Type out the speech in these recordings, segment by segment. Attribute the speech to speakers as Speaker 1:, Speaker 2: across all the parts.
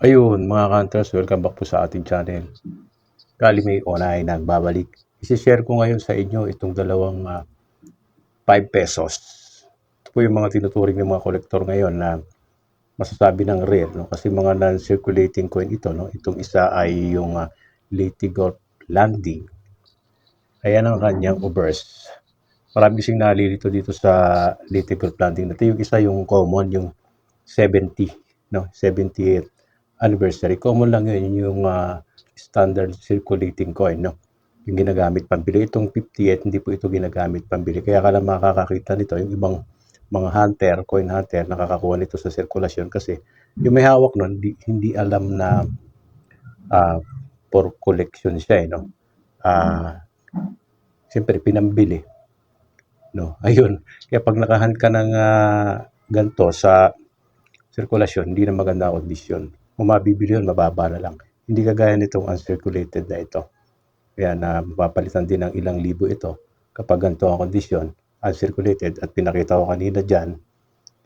Speaker 1: Ayun, mga Kanters, welcome back po sa ating channel. Kali may onay nagbabalik. Isishare ko ngayon sa inyo itong dalawang ah, 5 pesos. Ito po yung mga tinuturing ng mga kolektor ngayon na masasabi ng rare. No? Kasi mga non-circulating coin ito. No? Itong isa ay yung uh, Litigot Landing. Ayan ang kanyang obverse. Marami kasing nalilito dito sa Litigot Landing. Ito yung isa yung common, yung 70. No? 78th anniversary. Common lang yun, yun yung ah, standard circulating coin, no? Yung ginagamit pambili. Itong 58, hindi po ito ginagamit pambili. Kaya ka lang makakakita nito, yung ibang mga hunter, coin hunter, nakakakuha nito sa sirkulasyon kasi yung may hawak nun, hindi, hindi alam na ah, for collection siya, eh, no? Ah, Siyempre, pinambili. No? Ayun. Kaya pag nakahan ka ng ah, ganito sa sirkulasyon, hindi na maganda ang kondisyon. Kung mabibili yun, mababa na lang. Hindi kagaya nitong uncirculated na ito. Kaya na mapapalitan din ng ilang libo ito kapag ganito ang kondisyon, uncirculated, at pinakita ko kanina dyan,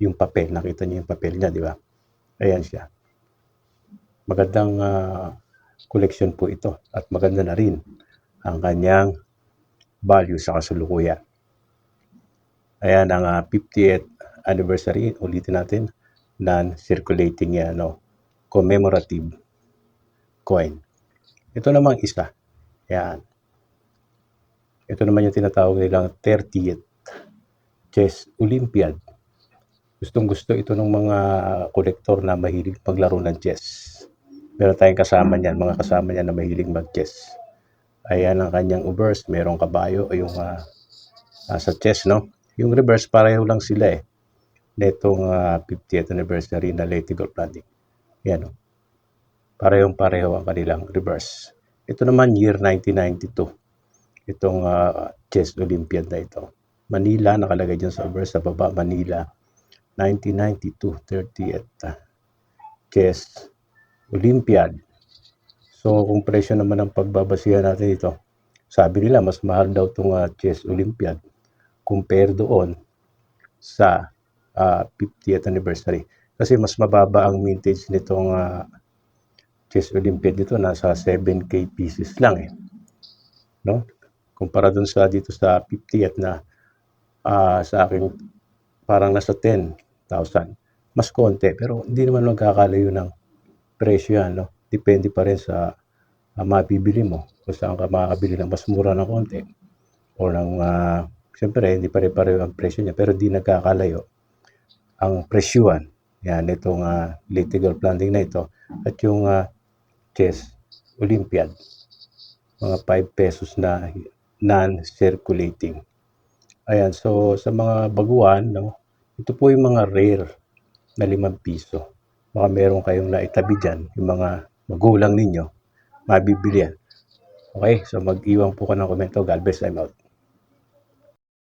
Speaker 1: yung papel, nakita niyo yung papel niya, di ba? Ayan siya. Magandang ah, collection po ito at maganda na rin ang kanyang value sa kasulukuyan. Ayan ang ah, 50th anniversary, ulitin natin, non-circulating yan, no? Commemorative coin. Ito namang isa. Yan. Ito naman yung tinatawag nilang 30th Chess Olympiad. Gustong gusto ito ng mga kolektor na mahilig maglaro ng chess. Meron tayong kasama niyan, mga kasama niyan na mahilig mag-chess. Ayan ang kanyang reverse, merong kabayo o yung ah, ah, sa chess, no? Yung reverse, pareho lang sila eh. Netong ah, 50th anniversary na Lady Gold Planting. Yan, no? Parehong-pareho ang kanilang reverse. Ito naman, year 1992. Itong ah, chess Olympiad na ito. Manila, nakalagay dyan sa reverse, sa baba, Manila. 1992, 30th ah, chess Olympiad. So, kung presyo naman ang pagbabasihan natin ito, sabi nila, mas mahal daw itong ah, chess Olympiad compare doon sa ah, 50th anniversary. Kasi mas mababa ang mintage nitong ah, chess Olympiad dito, nasa 7k pieces lang eh. No? Kumpara dun sa dito sa 50th na ah, sa akin parang nasa 10,000. Mas konti, pero hindi naman magkakalayo ng presyo yan. No? Depende pa rin sa ah, mabibili mo. Kung saan ka makakabili ng mas mura ng konti. O ng, ah, siyempre, hindi pare-pareho ang presyo niya, pero hindi nagkakalayo ang presyuan. Yan, itong uh, litigal planting na ito. At yung ah, chess Olympiad. Mga 5 pesos na non-circulating. Ayan, so sa mga baguhan, no, ito po yung mga rare na 5 piso. Baka meron kayong naitabi dyan, yung mga magulang ninyo, mabibili yan. Okay, so mag-iwan po ka ng komento. God bless, I'm out.